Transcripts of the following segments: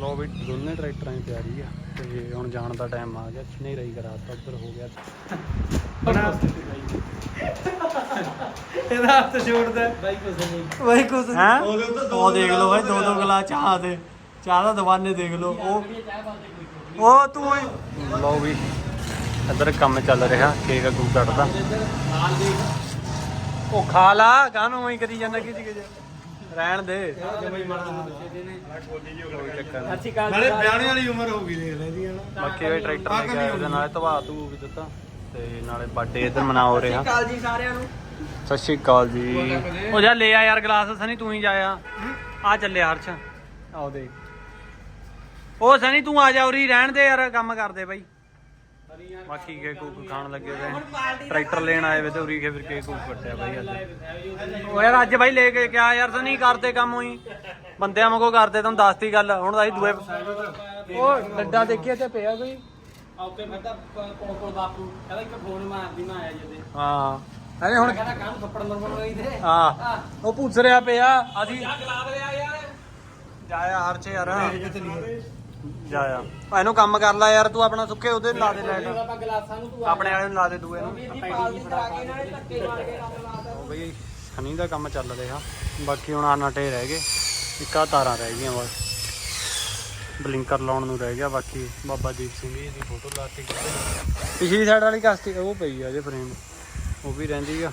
ਲੋ ਵੀ ਦੋਨੇ ਟਰੈਕਟਰਾਂ ਦੀ ਤਿਆਰੀ ਆ ਤੇ ਹੁਣ ਜਾਣ ਦਾ ਟਾਈਮ ਆ ਗਿਆ ਹਨੇਰਾ ਹੀ ਕਰਾਤਾ ਉੱਧਰ ਹੋ ਗਿਆ। ਇਹਦਾ ਹੱਥ ਛੋੜਦਾ ਬਾਈ ਕੁਛ ਨਹੀਂ। ਬਾਈ ਕੁਛ ਨਹੀਂ। ਹੈ? ਉਹ ਦੇਖ ਲਓ ਭਾਈ ਦੋ ਦੋ ਗਲਾ ਚਾਹ ਦੇ। ਚਾਹ ਦਾ ਦਵਾਨੇ ਦੇਖ ਲਓ। ਉਹ ਉਹ ਤੂੰ ਲਓ ਵੀ ਇੱਧਰ ਕੰਮ ਚੱਲ ਰਿਹਾ ਕੇਕ ਅਗੂ ਕੱਟਦਾ। ਉਹ ਖਾ ਲਾ ਕਾਹਨੂੰ ਹੀ ਕਰੀ ਜਾਂਦਾ ਕਿਤੇ ਕਿਤੇ ਰਹਿਣ ਦੇ। ਜਮਈ ਮਰਦ ਨੂੰ ਦੱਸੇ ਨੇ ਕੋਈ ਚੱਕਰ ਨਹੀਂ ਅੱਛੀ ਕਾਲ ਨਾਲੇ ਵਿਆਹਣੇ ਵਾਲੀ ਉਮਰ ਹੋ ਗਈ ਦੇਖ ਲੈ ਜੀ ਹਨਾ ਬਾਕੀ ਇਹ ਟਰੈਕਟਰ ਲੈ ਕੇ ਆਏ ਉਹਦੇ ਨਾਲੇ ਧਵਾ ਧੂ ਵੀ ਦਿੱਤਾ। ਤੇ ਨਾਲੇ ਬਰਥਡੇ ਇੱਧਰ ਮਨਾ ਹੋ ਰਿਹਾ ਕਾਲ ਜੀ ਸਾਰਿਆਂ ਨੂੰ। ਸਤਿ ਸ਼੍ਰੀ ਅਕਾਲ ਜੀ। ਉਹ ਜਾ ਲੈ ਆ ਯਾਰ ਗਲਾਸ ਸਨੀ ਤੂੰ ਹੀ ਜਾਇਆ ਆ। ਚੱਲੇ ਹਰਸ਼। ਆਓ ਦੇ ਉਹ ਸਨੀ ਤੂੰ ਆ ਜਾ ਉਰੀ ਰਹਿਣ ਦੇ ਯਾਰ ਕੰਮ ਕਰਦੇ ਬਾਈ। ਬਾਕੀ ਕੇ ਕੂਕ ਖਾਣ ਲੱਗੇ ਵੇ। ਟਰੈਕਟਰ ਲੈਣ ਆਏ ਵੇ ਤੇ ਉਰੀ ਕੇ ਫਿਰ ਕੇ ਕੂਕ ਕੱਟਿਆ ਬਾਈ ਅੱਜ। ਉਹ ਯਾਰ ਅੱਜ ਬਾਈ ਲੈ ਕੇ ਕਿਆ ਯਾਰ ਸਨੀ ਕਰਦੇ ਕੰਮ ਹੋਈ ਬੰਦਿਆਂ ਵਾਂਗੂ ਕਰਦੇ ਤੈਨੂੰ ਦੱਸਤੀ ਗੱਲ। ਹੁਣ ਤਾਂ ਅਸੀਂ ਦੂਏ ਉਹ ਡੱਡਾ ਦੇਖਿਆ ਤੇ ਪਿਆ ਕੋਈ? ਆਉਤੇ ਫਿਰਦਾ ਕੋਲ ਕੋਲ ਬਾਪੂ। ਕਹਿੰਦਾ ਇੱਕ ਫੋਨ ਮਾਰਦੀ ਮੈਂ ਆਇਆ ਜਦੇ ਹਾਂ। ਅਰੇ ਹੁਣ ਕਹਿੰਦਾ ਕੰਮ ਥੱਪੜ ਮਰਮਰ ਹੋਈ ਤੇ। ਹਾਂ। ਉਹ ਪੁੱਛ ਰਿਹਾ ਪਿਆ ਅਸੀਂ ਆ ਗਲਾਸ ਲਿਆ ਯਾਰ। ਜਾਇਆ ਹਰਚ ਯਾਰ। ਜਾਇਆ ਆ ਇਹਨੂੰ ਕੰਮ ਕਰ ਲੈ ਯਾਰ ਤੂੰ ਆਪਣਾ ਸੁੱਕੇ ਉਹਦੇ ਲਾ ਦੇ ਲਾਈਟ ਆਪਾਂ ਗਲਾਸਾਂ ਨੂੰ ਤੂੰ ਆਪਣੇ ਵਾਲੇ ਨੂੰ ਲਾ ਦੇ ਦੂਏ ਨੂੰ। ਜੀ ਪਾਲ ਦੀ ਕਰਾ ਕੇ ਇਹਨਾਂ ਨੇ ਧੱਕੇ ਮਾਰ ਕੇ ਰੱਖ ਲਾਤਾ ਉਹ ਬਈ ਖਣੀ ਦਾ ਕੰਮ ਚੱਲ ਰਿਹਾ। ਬਾਕੀ ਹੁਣ ਆਨਾਟੇ ਰਹਿ ਗਏ। ਇੱਕਾ ਤਾਰਾਂ ਰਹਿ ਗਈਆਂ ਬਸ। ਬਲਿੰਕਰ ਲਾਉਣ ਨੂੰ ਰਹਿ ਗਿਆ ਬਾਕੀ। ਬਾਬਾ ਦੀਪ ਸਿੰਘ ਜੀ ਦੀ ਫੋਟੋ ਲਾਤੀ ਪਿਛਲੀ ਸਾਈਡ ਵਾਲੀ ਕਾਸਟੀ ਉਹ ਪਈ ਆ ਜੇ ਫਰੇਮ ਉਹ ਵੀ ਰਹਿੰਦੀ ਆ।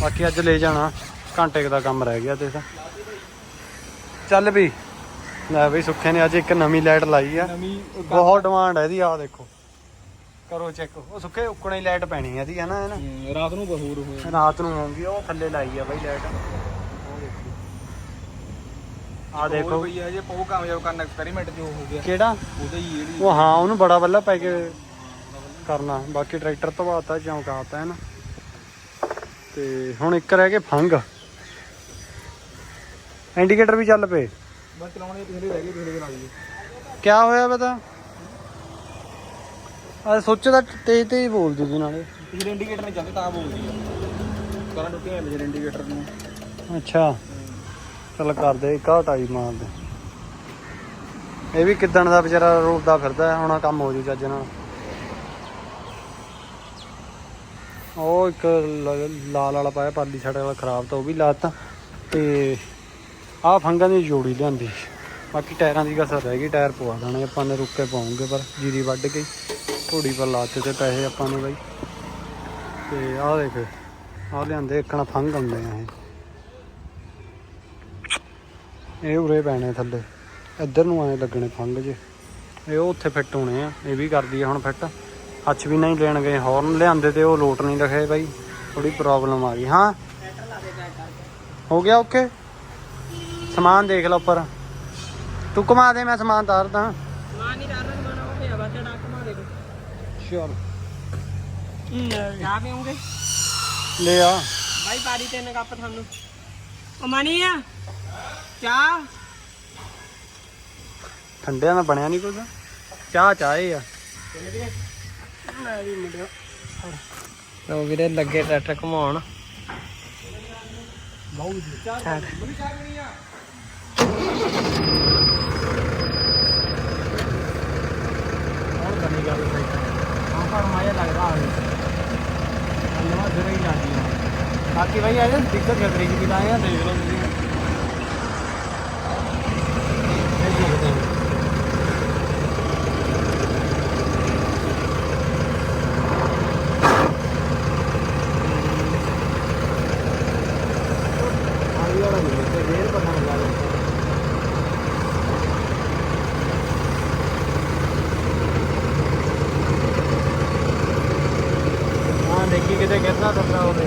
ਬਾਕੀ ਅੱਜ ਲੈ ਜਾਣਾ। ਘੰਟੇ ਕੁ ਦਾ ਕੰਮ ਰਹਿ ਗਿਆ ਤੇ ਤਾਂ। ਚੱਲ ਵੀ। ਲੈ ਬਈ ਸੁੱਖੇ ਨੇ ਅੱਜ ਇੱਕ ਨਵੀਂ ਲਾਈਟ ਲਾਈ ਆ। ਨਵੀਂ ਬਹੁਤ ਡਿਮਾਂਡ ਹੈ ਇਹਦੀ ਆ ਦੇਖੋ। ਕਰੋ ਚੈੱਕ ਉਹ ਸੁੱਕੇ ਉੱਕਣੇ ਹੀ ਲਾਈਟ ਪੈਣੀ ਹੈ ਇਹਦੀ ਹੈ ਨਾ ਹੈ ਨਾ? ਰਾਤ ਨੂੰ ਬਹੂਰ ਹੋਏ ਰਾਤ ਨੂੰ ਆਉਂਗੀ ਉਹ ਥੱਲੇ ਲਾਈ ਆ ਬਾਈ ਲਾਈਟ ਆ ਦੇਖੋ। ਭਈਆ ਜੇ ਪੋ ਕਾਮਯਾਬ ਕਰਨ ਐਕਸਪੈਰੀਮੈਂਟ ਜੋ ਹੋ ਗਿਆ। ਕਿਹੜਾ? ਉਹਦੇ ਹੀ ਜਿਹੜੀ ਉਹ ਹਾਂ ਉਹਨੂੰ ਬੜਾ ਬੱਲਾ ਪੈ ਕੇ ਕਰਨਾ। ਬਾਕੀ ਟਰੈਕਟਰ ਧਵਾਤਾ ਚੌਂਕਾਤਾ ਹੈ ਨਾ? ਤੇ ਹੁਣ ਇੱਕ ਰਹਿ ਕੇ ਫੰਗ। ਇੰਡੀਕੇਟਰ ਵੀ ਚੱਲ ਪਏ। ਬਸ ਚਲਾਉਣੇ ਪਿਛਲੇ ਰਹਿ ਗਏ ਪਿਛਲੇ ਦੇ ਲਾ ਦਈਏ ਕਿਆ ਹੋਇਆ ਪਤਾ ਆ ਸੋਚਦਾ ਤੇਜ਼ ਤੇਜ਼ ਬੋਲਦੀ ਸੀ ਨਾਲੇ ਪਿਛਲੇ ਇੰਡੀਕੇਟਰ ਨਹੀਂ ਚੱਲਦੇ ਤਾਂ ਬੋਲਦੀ ਆ। ਕਰਾਂ ਟੁੱਟੀਆਂ ਪਿਛਲੇ ਇੰਡੀਕੇਟਰ ਨੂੰ। ਅੱਛਾ। ਚੱਲ ਕਰਦੇ ਇੱਕ ਹਟਾਈ ਮਾਰਦੇ ਇਹ ਵੀ ਕਿਦਣ ਦਾ ਵਿਚਾਰਾ ਰੋਲਦਾ ਫਿਰਦਾ ਹੈ, ਹੁਣ ਕੰਮ ਹੋ ਜੂ ਚੱਜ ਨਾਲ। ਉਹ ਇੱਕ ਲ- ਲਾਲ ਵਾਲਾ ਪਾਇਆ ਪਾਲੀ ਸਾਡੇ ਵਾਲਾ ਖਰਾਬ ਤਾਂ ਉਹ ਵੀ ਲਾਤਾ ਤੇ ਆਹ ਫੰਗਾਂ ਦੀ ਜੋੜੀ ਲਿਆਂਦੀ। ਬਾਕੀ ਟਾਇਰਾਂ ਦੀ ਕਸਰ ਰਹਿ ਗਈ, ਟਾਇਰ ਪਵਾ ਦੇਣੇ ਆਪਾਂ ਨੇ, ਰੁੱਕ ਕੇ ਪਾਉਂਗੇ, ਪਰ ਜੀਰੀ ਵੱਢ ਕੇ ਘੋੜੀ ਪਰ ਲਾਤੇ ਤੇ ਪੈਸੇ ਆਪਾਂ ਨੇ ਬਾਈ। ਤੇ ਆਹ ਦੇਖ, ਆਹ ਲਿਆਂਦੇ ਇੱਕਣਾ ਫੰਗ ਆਉਂਦੇ ਆ ਇਹ। ਇਹ ਉਰੇ ਪੈਣੇ ਥੱਲੇ, ਇੱਧਰ ਨੂੰ ਆਏ ਲੱਗਣੇ ਫੰਗ ਜੇ। ਇਹ ਉਹ ਉੱਥੇ ਫਿੱਟ ਹੋਣੇ ਆ, ਇਹ ਵੀ ਕਰਦੀ ਆ ਹੁਣ ਫਿੱਟ। ਹੱਥ ਵੀ ਨਹੀਂ ਲੈਣ ਗਏ ਹੌਰਨ ਲਿਆਂਦੇ ਤੇ ਉਹ ਲੋਟ ਨਹੀਂ ਲਿਖੇ ਬਾਈ ਥੋੜੀ ਪ੍ਰੋਬਲਮ ਆ ਗਈ, ਹਾਂ। ਹੋ ਗਿਆ ਓਕੇ ਸਮਾਨ ਦੇਖ ਲਓ ਉੱਪਰ। ਤੂੰ ਘੁਮਾ ਦੇ ਮੈਂ ਸਮਾਨ ਤਾਰਦਾ। ਮਾਂ ਨਹੀਂ ਡਰ ਰਿਹਾ ਮਾਣਾ ਉਹ ਪਿਆ ਵਾ ਤੇ ਡੱਕ ਮਾਰੇ ਚਲ। ਚਾਹ ਪੀਉਂਗੇ ਲੈ ਆ। ਬਾਈ ਪਾਰੀ ਤਿੰਨ ਕੱਪ ਤੁਹਾਨੂੰ। ਉਹ ਮਣੀ ਆ ਚਾਹ। ਠੰਡਿਆਂ ਦਾ ਬਣਿਆ ਨਹੀਂ ਕੁਝ? ਚਾਹ ਚਾਹੇ ਆ। ਲੋ ਵੀਰੇ ਲੱਗੇ ਟਰੈਕਟਰ ਘਮਾਉਣ। ਬਹੁਤ ਹੁਣ ਕਰਨੀ ਗੱਲ ਸਹੀ ਹਾਂ ਪਰ ਮਾਇਆ ਲੱਗਦਾ ਆ ਅੰਨਵਾ ਸਿਰੇ ਹੀ ਜਾਂਦੀ ਆ ਬਾਕੀ ਭਾਈ ਆਜਾ ਸਪੀਕਰ ਛਤਰੀ ਜੀ ਵੀ ਆ ਦੇਖ ਲਓ ਤੁਸੀਂ ਇਹ ਦੇਖਦੇ ਹੋ ਆਈ ਵਾਲਾ ਨਹੀਂ ਤੇ ਰੇਲ ਪਤਾ ਨਹੀਂ ਲੱਗਦਾ ਹਾਂ ਦੇਖੀ ਗਿਰਦਾ ਟੁੱਟਦਾ ਹੋਵੇ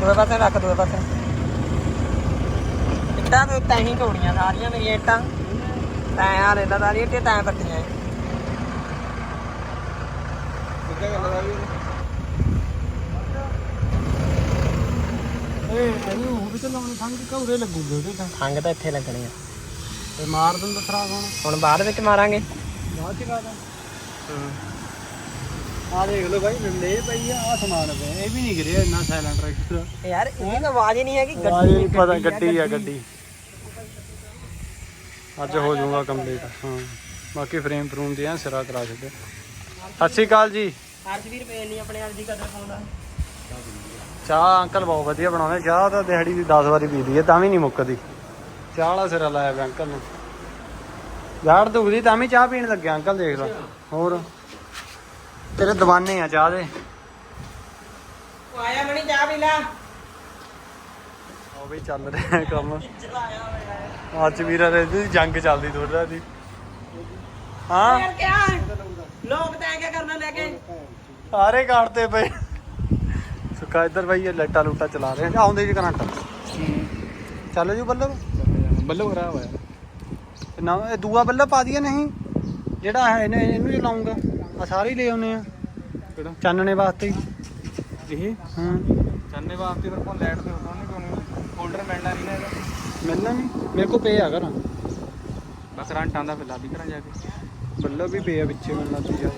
ਦੋਵੇਂ ਪਾਸੇ ਰੱਖ ਦੋਵੇਂ ਪਾਸੇ। ਇੱਟਾਂ ਤੇ ਤੈਂ ਹੀ ਢੋਣੀਆਂ ਸਾਰੀਆਂ ਮੇਰੀਆਂ ਇੱਟਾਂ। ਤੈਂ ਆ ਰੇਲਾ ਸਾਰੀਆਂ ਇੱਟਾਂ ਤੈਂ ਪੱਟੀਆਂ। ਕਿੱਦਾਂ ਗੱਲ ਆ ਵੀ ਉਹ ਵੀ ਲੱਗੂਗੇ ਉਹਦੇ ਤਾਂ ਖੰਗ ਤਾਂ ਇੱਥੇ ਲੱਗਣੀ ਆ। ਤੇ ਮਾਰ ਦਿੰਦਾ ਖਰਾਬ ਹੁਣ। ਹੁਣ ਬਾਅਦ ਵਿੱਚ ਮਾਰਾਂਗੇ। ਬਾਅਦ ਚ ਕਹਦਾ ਆ ਦੇਖ ਲਓ ਬਾਈ ਨੰਡੇ ਪਈ ਆ ਆ ਸਮਾਨ ਪਿਆ। ਇਹ ਵੀ ਨਹੀਂ ਗਿਰਿਆ ਇੰਨਾ ਸਾਇਲੈਂਟ ਟਰੈਕਟਰ ਯਾਰ ਇਹਦੀ ਆਵਾਜ਼ ਹੀ ਨਹੀਂ ਹੈਗੀ ਨਹੀਂ ਪਤਾ ਗੱਡੀ ਆ ਗੱਡੀ ਅੱਜ ਹੋ ਜਾਊਗਾ ਕੰਪਲੀਟ ਹਾਂ। ਬਾਕੀ ਫਰੇਮ ਫਰੂਮ ਦੀਆਂ ਸਿਰਾ ਕਰਾ ਛੱਡੇ ਸਤਿ ਸ਼੍ਰੀ ਅਕਾਲ ਜੀ। ਹਰਸ਼ਵੀਰ ਪੇਨ ਨਹੀਂ ਆਪਣੇ ਆਪ ਦੀ ਕਦਰ ਪਾਉਂਦਾ। ਚਾਹ ਅੰਕਲ ਬਹੁਤ ਵਧੀਆ ਬਣਾਉਂਦੇ ਚਾਹ ਤਾਂ ਦਿਹਾੜੀ ਦੀ 10 ਵਾਰੀ ਪੀਦੀ ਹੈ ਤਾਂ ਵੀ ਨਹੀਂ ਮੁੱਕਦੀ। ਚਾਹ ਵਾਲਾ ਸਿਰਾ ਲਾਇਆ ਪਿਆ ਅੰਕਲ ਨੇ। ਯਾਰ ਦੁਖਦੀ ਤਾਂ ਵੀ ਚਾਹ ਪੀਣ ਲੱਗਿਆ ਅੰਕਲ ਦੇਖ ਲਓ ਹੋਰ? ਤੇਰੇ ਦੀਵਾਨੇ ਆ ਚਾਹ ਦੇ। ਉਹ ਆਇਆ ਮਣੀ ਚਾਹ ਪੀ ਲੈ। ਉਹ ਵੀ ਚੱਲ ਰਿਹਾ ਕੰਮ। ਚਲਾਇਆ ਹੋਇਆ ਅੱਜ ਵੀਰਾ ਦੇ ਦੀ ਜੰਗ ਚੱਲਦੀ ਥੋੜਾ ਦੀ। ਹਾਂ? ਯਾਰ ਕਿਆ ਲੋਕ ਤਾਂ ਐਂ ਕਿਆ ਕਰਨਾ ਲੈ ਕੇ। ਸਾਰੇ ਕਾਟਦੇ ਪਏ। ਸੁੱਕਾ ਇੱਧਰ ਬਈ ਇਹ ਲੱਟਾ ਲੂਟਾ ਚਲਾ ਰਹੇ ਆ। ਆਉਂਦੇ ਜੀ ਕਰੰਟ। ਚੱਲ ਜੂ ਬੱਲਬ। ਬੱਲੋ ਖਰਾਬ ਹੋਇਆ। ਤੇ ਨਾ ਇਹ ਦੂਆ ਬੱਲਬ ਪਾ ਦਈਏ ਨਹੀਂ ਜਿਹੜਾ ਹੈ ਇਹਨੇ ਇਹਨੂੰ ਹੀ ਲਾਉਂਗਾ। ਆ ਸਾਰੇ ਹੀ ਲੈ ਆਉਨੇ ਆ। ਕਿਹੜਾ? ਚਾਨਣੇ ਵਾਸਤੇ ਹੀ। ਇਹ? ਹਾਂ। ਚੰਨੇ ਵਾਸਤੇ ਫਿਰ ਕੋਲ ਲਾਈਟ ਤੇ ਹੁੰਦਾ ਉਹਨੇ ਕਿਉਂ ਹੋਲਡਰ ਮਿਲਣਾ ਨਹੀਂ ਨਾ ਇਹਦਾ। ਮਿਲਣਾ ਨਹੀਂ ਮੇਰੇ ਕੋ ਪਏ ਆ ਘਰ। ਬਸ ਰੰਟ ਆਂਦਾ ਫਿਰ ਲਾਬੀ ਕਰਾਂ ਜਾ ਕੇ। ਬੱਲਬ ਵੀ ਪਏ ਆ ਵਿੱਚੇ ਮਿਲਣਾ ਚਾਹੀਦਾ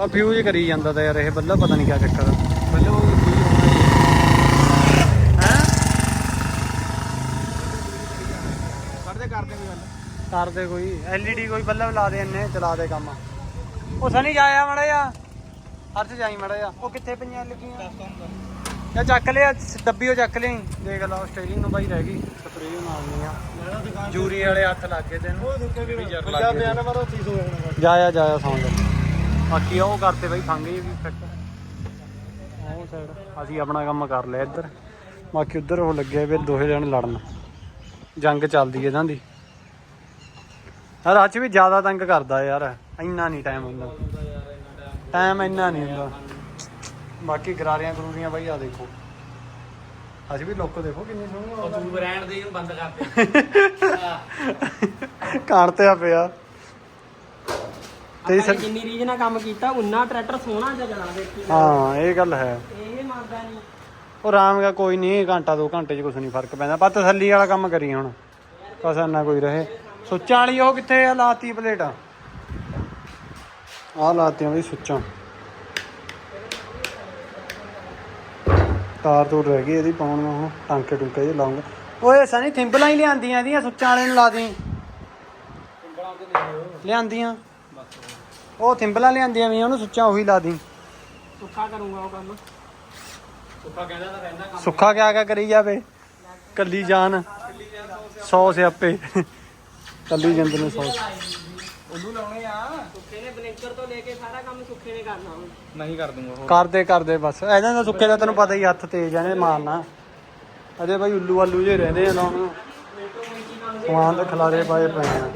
ਆ ਫਿਊਜ਼ ਕਰੀ ਜਾਂਦਾ ਤਾਂ ਯਾਰ ਇਹ ਬੱਲਬ ਪਤਾ ਨਹੀਂ ਕਿਆ ਚੱਕਰ ਉਹ ਕੋਈ ਹੋਣਾ ਹੈ ਕਰਦੇ ਕਰਦੇ ਕੋਈ ਗੱਲ ਕਰਦੇ ਕੋਈ ਐਲਈਡੀ ਕੋਈ ਬੱਲਬ ਲਾ ਦੇ ਇੰਨੇ ਚਲਾ ਦੇ ਕੰਮ। ਉਹ ਸਨੀ ਜਾਇਆ ਮੜਾ ਜਾ ਅਰਥ ਜਾਈ ਮੜਾ ਜਾ ਉਹ ਕਿੱਥੇ ਪਈਆਂ ਲੱਗੀਆਂ? ਜਾਂ ਚੱਕ ਲਿਆ ਡੱਬੀ ਉਹ ਚੱਕ ਲਈ। ਦੇਖ ਲਾ ਸਟੇਰਿੰਗ ਨੂੰ ਬਾਈ ਰਹਿ ਗਈ ਸਪਰੇਅ ਮਾਰਨੀ ਆ। ਜੂਰੀ ਵਾਲੇ ਹੱਥ ਲੱਗ ਗਏ ਤੈਨੂੰ। ਵੀ ਜਰ ਲੱਗ ਗਏ ਤੇ। ਮਾਰੋ 300 ਹੋ ਜਾਣਾ ਜਾਇਆ ਜਾਇਆ ਸੌਂ ਲੈ ਬਾਕੀ ਉਹ ਕਰਤੇ ਬਾਈ ਜੀ ਵੀ ਫਿੱਟ ਉਹ ਸਾਈਡ ਅਸੀਂ ਆਪਣਾ ਕੰਮ ਕਰ ਲਿਆ ਇੱਧਰ। ਬਾਕੀ ਉੱਧਰ ਉਹ ਲੱਗਿਆ ਵੀ ਦੋਹੇ ਜਣੇ ਲੜਨ। ਜੰਗ ਚੱਲਦੀ ਹੈ ਇਹਨਾਂ ਦੀ। ਯਾਰ ਅੱਜ ਵੀ ਜ਼ਿਆਦਾ ਤੰਗ ਕਰਦਾ ਯਾਰ ਇੰਨਾ ਨਹੀਂ ਟਾਈਮ ਹੁੰਦਾ। ਟਾਈਮ ਇੰਨਾ ਨਹੀਂ ਹੁੰਦਾ। ਬਾਕੀ ਗਰਾਰੀਆਂ ਗਰੂਰੀਆਂ ਬਾਈ ਆ ਦੇਖੋ। ਅੱਜ ਵੀ ਲੋਕੋ ਦੇਖੋ ਕਿੰਨੀ ਸੋਹਣੀ ਤੂੰ ਬ੍ਰਾਂਡ ਦੇ ਇਹਨੂੰ ਬੰਦ ਕਰ ਕਾਣ ਤੇ ਆ ਪਿਆ। ਤੇ ਸਰ ਜਿੰਨੀ ਰੀਜ ਨਾਲ ਕੰਮ ਕੀਤਾ ਉਨਾ ਟਰੈਕਟਰ ਸੋਹਣਾ ਜਿਹਾ ਚਲਾ ਦੇਖੀ ਹਾਂ ਇਹ ਗੱਲ ਹੈ। ਇਹ ਮੰਨਦਾ ਨਹੀਂ ਉਹ ਆਰਾਮ ਦਾ ਕੋਈ ਨਹੀਂ ਘੰਟਾ ਦੋ ਘੰਟੇ 'ਚ ਕੁਝ ਨਹੀਂ ਫ਼ਰਕ ਪੈਂਦਾ। ਪਰ ਤਸੱਲੀ ਵਾਲਾ ਕੰਮ ਕਰੀ ਹੁਣ। ਕਸਾ ਨਾ ਕੋਈ ਰਹੇ। ਸੁੱਚਾਂ ਵਾਲੀ ਉਹ ਕਿੱਥੇ ਆ? ਲਾਤੀ ਪਲੇਟ। ਆ ਲਾਤੀਆਂ ਵੀ ਸੁੱਚਾਂ। ਤਾਰ ਤੂਰ ਰਹਿ ਗਈ ਇਹਦੀ ਪਾਉਣ ਨੂੰ ਹੁਣ ਟਾਂਕੇ ਟੁੰਕੇ ਜੇ ਲਾਉਂਗਾ। ਓਏ ਸਨੀ ਥਿੰਬਲਾਂ ਹੀ ਲਿਆਂਦੀਆਂ ਇਹਦੀਆਂ ਸੁੱਚਾਂ ਵਾਲੇ ਨੂੰ ਲਾ ਦੀ ਲਿਆਂਦੀਆਂ। ਉਹ ਥਿੰਬਲਾਂ ਲਿਆਂਦੀਆਂ ਵੀ ਉਹਨੂੰ ਸੁੱਚਾਂ ਉਹੀ ਲਾ ਦੀ ਸੁੱਖਾ ਕਰੂੰਗਾ ਉਹ ਕੰਮ। ਸੁੱਖਾ ਕਿਆ ਕਿਆ ਕਰੀ ਜਾਵੇ? ਕੱਲੀ ਜਾਨ। 100 ਸਿਆਪੇ। ਕੱਲੀ ਜਿੰਦ ਨੂੰ 100 ਉਹਨੂੰ ਲਾਉਣੇ ਆ। ਸੁੱਖੇ ਨੇ ਬਲਿੰਕਰ ਤੋਂ ਲੈ ਕੇ ਸਾਰਾ ਕੰਮ ਸੁੱਖੇ ਨੇ ਕਰਨਾ ਹੁਣ। ਨਹੀਂ ਕਰ ਦੂੰਗਾ ਉਹ ਕਰਦੇ ਕਰਦੇ ਬਸ। ਇਹਨਾਂ ਦਾ ਸੁੱਕੇ ਦਾ ਤੈਨੂੰ ਪਤਾ ਹੀ ਹੱਥ ਤੇਜ਼ ਆ ਨੇ ਮਾਰਨਾ। ਅਜੇ ਭਾਈ ਉੱਲੂ ਆਲੂ ਜੇ ਰਹਿੰਦੇ ਆ ਲਾਉਣ ਸਮਾਨ ਦੇ ਖਲਾਰੇ ਪਾਏ ਪਏ ਆ।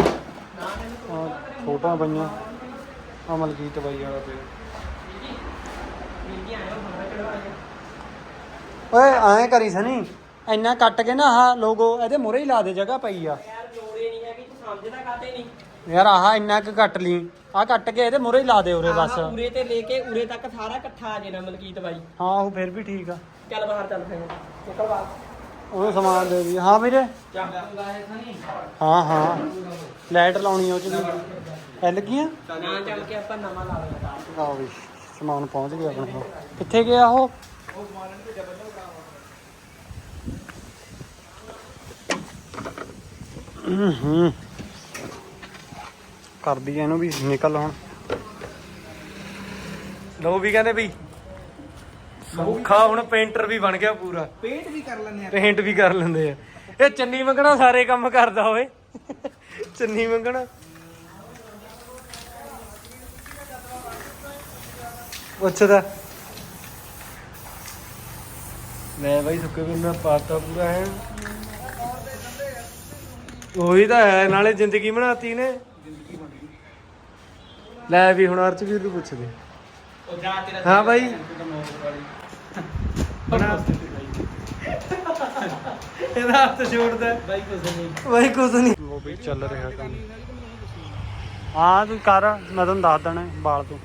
ਆਹ ਫੋਟੋਆਂ ਪਈਆਂ। ਆ ਮਲਕੀਤ ਬਾਈ ਵਾਲਾ ਪਿਆ। ਓਏ ਐਂ ਕਰੀ ਸਨੀ। ਇੰਨਾ ਕੱਟ ਕੇ ਨਾ ਆਹ ਲੋਗੋ ਇਹਦੇ ਮੂਹਰੇ ਹੀ ਲਾ ਦੇ ਜਗ੍ਹਾ ਪਈ ਆ। ਹੈਗੀ ਤੂੰ ਸਮਝਦਾ ਕਾਤੇ ਨਹੀਂ। ਯਾਰ ਆਹ ਇੰਨਾ ਕੁ ਕੱਟ ਲਈ। ਆ ਕੱਟ ਕੇ ਇਹਦੇ ਮੂਹਰੇ ਹੀ ਲਾ ਦੇ ਉਰੇ ਬਸ। ਆਹ ਉਰੇ ਤੇ ਲੈ ਕੇ ਉਰੇ ਤੱਕ ਸਾਰਾ ਇਕੱਠਾ ਆ ਜੇ ਨਾ ਮਲਕੀਤ ਬਾਈ। ਹਾਂ ਉਹ ਫਿਰ ਵੀ ਠੀਕ ਆ। ਚੱਲ ਬਾਹਰ ਚੱਲ ਫਿਰ। ਨਿਕਲ ਬਾਹਰ। ਉਹ ਸਮਾਨ ਦੇ ਦੀ ਹਾਂ ਵੀਰੇ। ਚੱਲਦਾ ਹੈ ਹਾਂ। ਹਾਂ ਲਾਈਟ ਲਾਉਣੀ ਆ ਉਹ ਚ ਵੀ। ਐ ਲੱਗੀਆਂ? ਨਾ ਚੱਲ ਕੇ ਆਪਾਂ ਨਵਾਂ ਲਾ ਲਵਾਂਗੇ ਆਓ ਵੀ ਸਮਾਨ ਪਹੁੰਚ ਗਿਆ ਆਪਣੇ। ਕੋਲ ਕਿੱਥੇ ਗਿਆ ਉਹ? ਹੂੰ। ਕਰਦੀ ਐ ਇਹਨੂੰ ਵੀ ਨਿਕਲ ਹੁਣ। ਲੋ ਵੀ ਕਹਿੰਦੇ ਵੀ ਸੌਖਾ ਹੁਣ ਪੇਂਟਰ ਵੀ ਬਣ ਗਿਆ ਪੂਰਾ। ਪੇਂਟ ਵੀ ਕਰ ਲੈਣੇ ਪੇਂਟ ਵੀ ਕਰ ਲੈਂਦੇ ਆ। ਇਹ ਚੰਨੀ ਮੰਗਣਾ ਸਾਰੇ ਕੰਮ ਕਰਦਾ ਓਏ। ਚੰਨੀ ਮੰਗਣਾ। ਪੁੱਛਦਾ। ਮੈਂ ਬਾਈ ਸੁੱਕੇ ਵੀ ਮੈਂ ਪਾਤਾ ਪੂਰਾ ਹੈ। ਉਹੀ ਤਾਂ ਹੈ ਨਾਲੇ ਜ਼ਿੰਦਗੀ ਬਣਾਤੀ ਨੇ। ਲੈ ਵੀ ਹੁਣ ਅਰਚਵੀਰ ਨੂੰ ਪੁੱਛਦੇ ਹਾਂ ਬਾਈ। ਬਣਾ। ਇਹਦਾ ਹੱਥ ਛੋੜਦਾ ਬਾਈ ਕੁਝ ਨਹੀਂ। ਬਾਈ ਕੁਝ ਨਹੀਂ। ਉਹ ਵੀ ਚੱਲ ਰਿਹਾ ਕੰਮ। ਹਾਂ ਤੂੰ ਕਰ ਮੈਂ ਤੁਹਾਨੂੰ ਦੱਸ ਦੇਣਾ ਬਾਲ ਤੂੰ।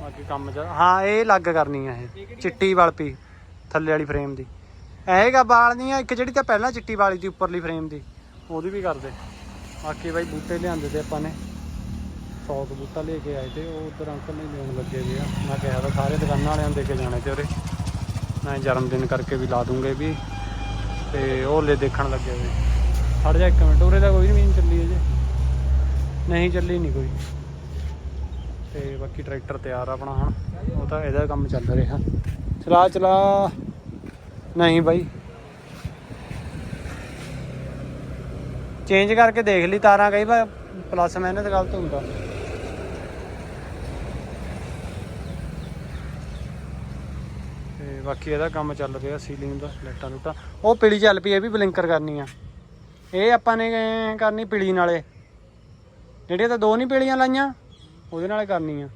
ਬਾਕੀ ਕੰਮ ਚ ਹਾਂ ਇਹ ਲੱਗ ਕਰਨੀ ਆ ਇਹ ਚਿੱਟੀ ਵਾਲਪੀ ਥੱਲੇ ਵਾਲੀ ਫਰੇਮ ਦੀ। ਐਗਾ ਬਾਲ ਨਹੀਂ ਆ ਇੱਕ ਜਿਹੜੀ ਤਾਂ ਪਹਿਲਾਂ ਚਿੱਟੀ ਵਾਲੀ ਦੀ ਉੱਪਰਲੀ ਫਰੇਮ ਦੀ ਉਹਦੀ ਵੀ ਕਰਦੇ ਬਾਕੀ ਬਾਈ ਬੂਟੇ ਲਿਆਂਦੇ ਤੇ ਆਪਾਂ ਨੇ। 100 ਕੁ ਲੈ ਕੇ ਆਏ ਤੇ ਉਹ ਉਧਰ ਅੰਕਲ ਨੇ ਲੈਣ ਲੱਗੇ ਵੇ ਆ। ਮੈਂ ਕਿਹਾ ਤਾਂ ਸਾਰੇ ਦੁਕਾਨਾਂ ਵਾਲਿਆਂ ਦੇ ਕੇ ਜਾਣੇ ਤੇ ਉਰੇ ਮੈਂ ਜਨਮ ਦਿਨ ਕਰਕੇ ਵੀ ਲਾ ਦੂੰਗੇ ਵੀ, ਤੇ ਉਹ ਲੈ ਦੇਖਣ ਲੱਗੇ ਵੇ। ਖੜ ਜਾ ਇੱਕ ਮਿੰਟ, ਉਰੇ ਦਾ ਕੋਈ ਨਹੀਂ ਚੱਲੀ ਅਜੇ। ਨਹੀਂ ਚੱਲੀ ਨਹੀਂ ਕੋਈ। ਤੇ ਬਾਕੀ ਟਰੈਕਟਰ ਤਿਆਰ ਆ ਆਪਣਾ ਹੁਣ। ਉਹ ਤਾਂ ਇਹਦਾ ਕੰਮ ਚੱਲ ਰਿਹਾ। ਚਲਾ ਚਲਾ। ਨਹੀਂ ਬਾਈ। ਚੇਂਜ ਕਰਕੇ ਦੇਖ ਲਈ ਤਾਰਾਂ ਕਈ ਵਾਰ ਪਲੱਸ ਮਾਈਨਸ ਗਲਤ ਹੁੰਦਾ ਤੇ ਬਾਕੀ ਇਹਦਾ ਕੰਮ ਚੱਲ ਰਿਹਾ ਸੀਲਿੰਗ ਦਾ, ਲਾਈਟਾਂ ਲੂਟਾਂ। ਉਹ ਪੀਲੀ ਚੱਲ ਪਈ ਇਹ ਵੀ ਬਲਿੰਕਰ ਕਰਨੀ ਆ। ਇਹ ਆਪਾਂ ਨੇ ਕਰਨੀ ਪੀਲੀ ਨਾਲੇ। ਜਿਹੜੀਆਂ ਤਾਂ ਦੋ ਨਹੀਂ ਪੀਲੀਆਂ ਲਾਈਆਂ, ਉਹਦੇ ਨਾਲੇ ਕਰਨੀ ਆ।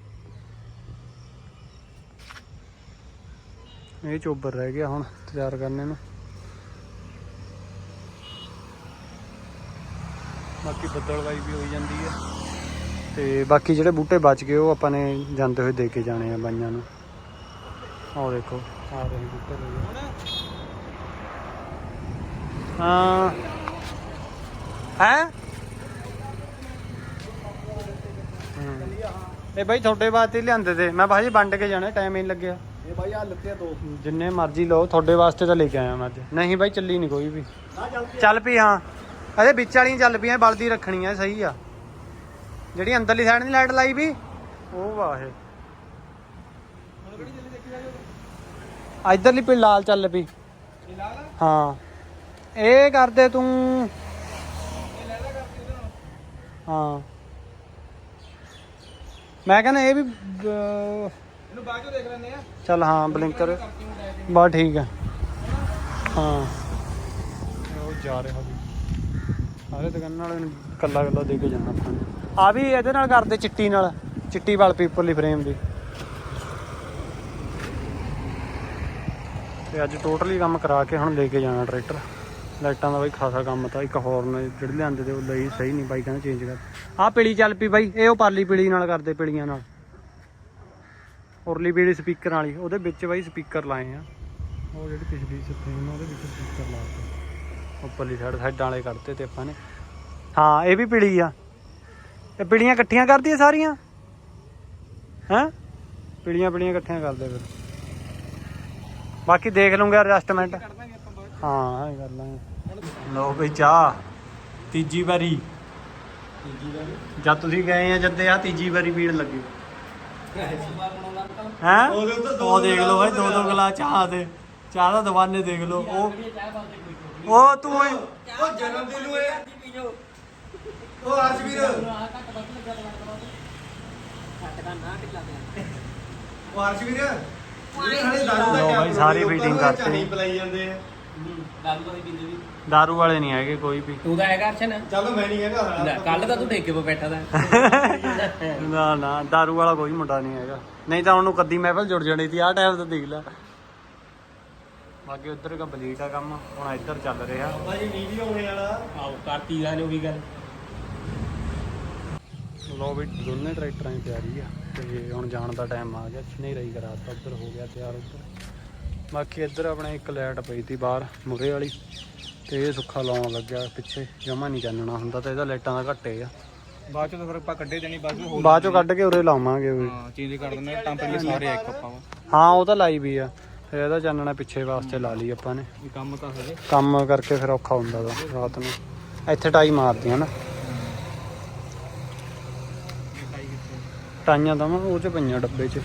ਇਹ ਚੋਬਰ ਰਹਿ ਗਿਆ ਹੁਣ, ਤਿਆਰ ਕਰਨੇ ਨੂੰ। ਬਾਕੀ ਬੱਦਲਵਾਈ ਵੀ ਹੋਈ ਜਾਂਦੀ ਹੈ ਤੇ ਬਾਕੀ ਜਿਹੜੇ ਬੂਟੇ ਬਚ ਗਏ, ਉਹ ਆਪਾਂ ਨੇ ਜਾਂਦੇ ਹੋਏ ਦੇ ਕੇ ਜਾਣੇ ਆ ਬਾਈਆਂ ਨੂੰ। ਆਹ ਦੇਖੋ। ਆ ਰਹੇ ਹਾਂ? ਹੈ। ਇਹ ਬਾਈ ਤੁਹਾਡੇ ਵਾਸਤੇ ਹੀ ਲਿਆਂਦੇ ਤੇ। ਮੈਂ ਭਾਜੀ ਵੰਡ ਕੇ ਜਾਣਾ ਟਾਈਮ ਨਹੀਂ ਲੱਗਿਆ। ਇਹ ਬਾਈ ਆ ਲੱਤੇ ਦੋ। ਜਿੰਨੇ ਮਰਜ਼ੀ ਲਓ ਤੁਹਾਡੇ ਵਾਸਤੇ ਤਾਂ ਲੈ ਕੇ ਆਇਆ ਮੈਂ ਅੱਜ। ਨਹੀਂ ਬਾਈ ਚੱਲੀ ਨਹੀਂ ਕੋਈ ਵੀ। ਚੱਲ ਪਈ ਹਾਂ। ਅਰੇ ਵਿੱਚ ਵਾਲੀਆਂ ਚੱਲ ਪਈਆਂ ਬਲਦੀ ਰੱਖਣੀਆਂ ਸਹੀ ਆ। ਜਿਹੜੀ ਅੰਦਰਲੀ ਸਾਈਡ ਦੀ ਲਾਈਟ ਲਾਈ ਵੀ ਉਹ ਵਾਹ ਇਹ। ਇਧਰਲੀ ਪਈ ਲਾਲ ਚੱਲ ਪਈ। ਹਾਂ। ਇਹ ਕਰਦੇ ਤੂੰ। ਹਾਂ। ਮੈਂ ਕਹਿੰਦਾ ਇਹ ਵੀ ਇਹਨੂੰ ਬਾਅਦ ਚੋਂ ਦੇਖ ਲੈਂਦੇ ਆ। ਚੱਲ ਹਾਂ ਬਲਿੰਕਰ। ਬਸ ਠੀਕ ਆ। ਹਾਂ। ਉਹ ਜਾ ਰਿਹਾ ਵੀ। ਸਾਰੇ ਦੁਕਾਨਾਂ ਵਾਲੇ ਨੂੰ ਕੱਲਾ ਕੱਲਾ ਦੇ ਕੇ ਜਾਣਾ ਆਪਾਂ ਆ ਵੀ ਇਹਦੇ ਨਾਲ ਕਰਦੇ ਚਿੱਟੀ ਨਾਲ। ਚਿੱਟੀ ਵਾਲ ਪੀਪਰਲੀ ਫਰੇਮ ਦੀ। ਤੇ ਅੱਜ ਟੋਟਲੀ ਕੰਮ ਕਰਾ ਕੇ ਹੁਣ ਲੈ ਕੇ ਜਾਣਾ ਟਰੈਕਟਰ। ਲਾਈਟਾਂ ਦਾ ਬਾਈ ਖਾਸਾ ਕੰਮ ਤਾਂ ਇੱਕ ਹੌਰਨ ਜਿਹੜੇ ਲਿਆਂਦੇ ਤੇ ਉਹ ਲਈ ਸਹੀ ਨਹੀਂ ਬਾਈ, ਕਹਿੰਦਾ ਚੇਂਜ ਕਰ। ਆਹ ਪੀਲੀ ਚੱਲ ਪਈ ਬਾਈ, ਇਹ ਉਹ ਪਰਲੀ ਪੀਲੀ ਨਾਲ ਕਰਦੇ ਪੀਲੀਆਂ ਨਾਲ। ਉਰਲੀ ਪੀਲੀ ਸਪੀਕਰ ਵਾਲੀ, ਉਹਦੇ ਵਿੱਚ ਬਾਈ ਸਪੀਕਰ ਲਾਏ ਆ। ਉਹ ਜਿਹੜੀ ਪਿਛਲੀ ਸਪੀਕਰ ਉਹਦੇ ਵਿੱਚ ਸਪੀਕਰ ਲਾਤੇ ਉੱਪਰਲੀ ਸਾਈਡ ਸਾਈਡਾਂ ਵਾਲੇ ਕਰਤੇ ਤੇ ਆਪਾਂ ਨੇ। ਹਾਂ, ਇਹ ਵੀ ਪੀਲੀ ਆ। ਇਹ ਪੀਲੀਆਂ ਇਕੱਠੀਆਂ ਕਰਦੀਆਂ ਸਾਰੀਆਂ? ਹੈਂ? ਪੀਲੀਆਂ ਪੀੜੀਆਂ ਇਕੱਠੀਆਂ ਕਰਦੇ ਫਿਰ। ਬਾਕੀ ਦੇਖ ਲੂੰਗਾ ਐਡਜਸਟਮੈਂਟ ਹਾਂ ਇਹ ਕਰ ਲਾਂਗੇ। ਲਓ ਬਈ ਚਾਹ ਤੀਜੀ ਵਾਰੀ। ਜਦ ਤੁਸੀਂ ਗਏ ਆ ਜਦ ਆ ਤੀਜੀ ਵਾਰੀ ਪੀੜ ਲੱਗੀ। ਹੈ? ਉਹ ਦੇਖ ਲਓ ਭਾਈ ਦੋ ਦੋ ਗਲਾ ਚਾਹ ਦੇ। ਚਾਹ ਦਾ ਦਵਾਨੇ ਦੇਖ ਲਓ। ਉਹ ਉਹ ਤੂੰ ਉਹ ਜਨਮ ਦਿਨ ਨੂੰ ਇਹ ਉਹ ਅਰਸ਼ਵੀਰ ਉਹ ਅਰਸ਼ਵੀਰ ਦਾ ਕਿਆ ਬਾਈ, ਸਾਰੀ ਫੀਟਿੰਗ ਨੂੰ ਕਰਤੀ। ਪਿਲਾਈ ਜਾਂਦੇ ਆ। ਦਾਰੂ ਵਾਲੇ ਨਹੀਂ ਹੈਗੇ ਕੋਈ ਵੀ। ਤੂੰ ਤਾਂ ਹੈਗਾ ਅਰਸ਼ਨ ਚੱਲ ਮੈਂ ਨਹੀਂ ਹੈਗਾ ਕੱਲ ਤਾਂ ਤੂੰ ਠੇਕੇ 'ਤੇ ਬੈਠਾ ਤਾ। ਨਾ ਨਾ ਦਾਰੂ ਵਾਲਾ ਕੋਈ ਮੁੰਡਾ ਨਹੀਂ ਹੈਗਾ। ਨਹੀਂ ਤਾਂ ਉਹਨੂੰ ਕੱਦੀ ਮਹਿਫਲ ਜੁੜ ਜਾਣੀ ਸੀ ਆਹ ਟਾਈਮ ਤੇ ਦੇਖ ਲੈ। ਬਾਕੀ ਉਧਰ ਦਾ ਬਲੀਟ ਆ ਕੰਮ ਹੁਣ ਇੱਧਰ ਚੱਲ ਰਿਹਾ। ਭਾਜੀ ਵੀਡੀਓ ਹੋਣੇ ਵਾਲਾ। ਆਓ ਕਰਤੀ ਦਾ ਨੇ ਉਹੀ ਗੱਲ। ਲੋ ਵੀ ਦੋਨੇ ਟਰੈਕਟਰਾਂ ਦੀ ਤਿਆਰੀ ਆ ਤੇ ਹੁਣ ਜਾਣ ਦਾ ਟਾਈਮ ਆ ਗਿਆ ਨਹੀਂ ਰਹੀ ਕਰਾਤਾ ਉੱਧਰ ਹੋ ਗਿਆ ਤਿਆਰ ਉੱਧਰ। ਬਾਕੀ ਇੱਧਰ ਆਪਣੇ ਇੱਕ ਲਾਈਟ ਪਈ ਤੀ ਬਾਹਰ ਮੁਰੇ ਵਾਲੀ ਤੇ ਇਹ ਸੁੱਖਾ ਲਾਉਣ ਲੱਗਿਆ ਪਿੱਛੇ ਜਮਾ ਨਹੀਂ ਚਾਨਣਾ ਹੁੰਦਾ ਤੇ ਇਹਦਾ ਲਾਈਟਾਂ ਦਾ ਘੱਟੇ ਆ। ਬਾਅਦ ਚੋਂ ਤਾਂ ਫਿਰ ਆਪਾਂ ਕੱਢੇ ਦੇਣੀ ਬਾਅਦ ਚੋਂ ਬਾਅਦ ਚੋਂ ਕੱਢ ਕੇ ਉਰੇ ਲਾਵਾਂਗੇ ਹਾਂ ਚੇਂਜ ਕਰ ਦਿੰਦੇ ਟੈਂਪਰੇਚਰ ਸਾਰੇ ਇੱਕ ਆਪਾਂ ਵਾ। ਹਾਂ ਉਹ ਤਾਂ ਲਾਈ ਵੀ ਆ ਫਿਰ ਇਹਦਾ ਚਾਨਣਾ ਪਿੱਛੇ ਵਾਸਤੇ ਲਾ ਲਈ ਆਪਾਂ ਨੇ। ਕੰਮ ਤਾਂ ਹਜੇ। ਕੰਮ ਕਰਕੇ ਫਿਰ ਔਖਾ ਹੁੰਦਾ ਵਾ ਰਾਤ ਨੂੰ। ਇੱਥੇ ਟਾਈ ਮਾਰਦੀਆਂ ਨਾ। ਟਾਈਆਂ ਤਾਂ ਵਾ ਉਹ ਚ ਪਈਆਂ ਡੱਬੇ ਚ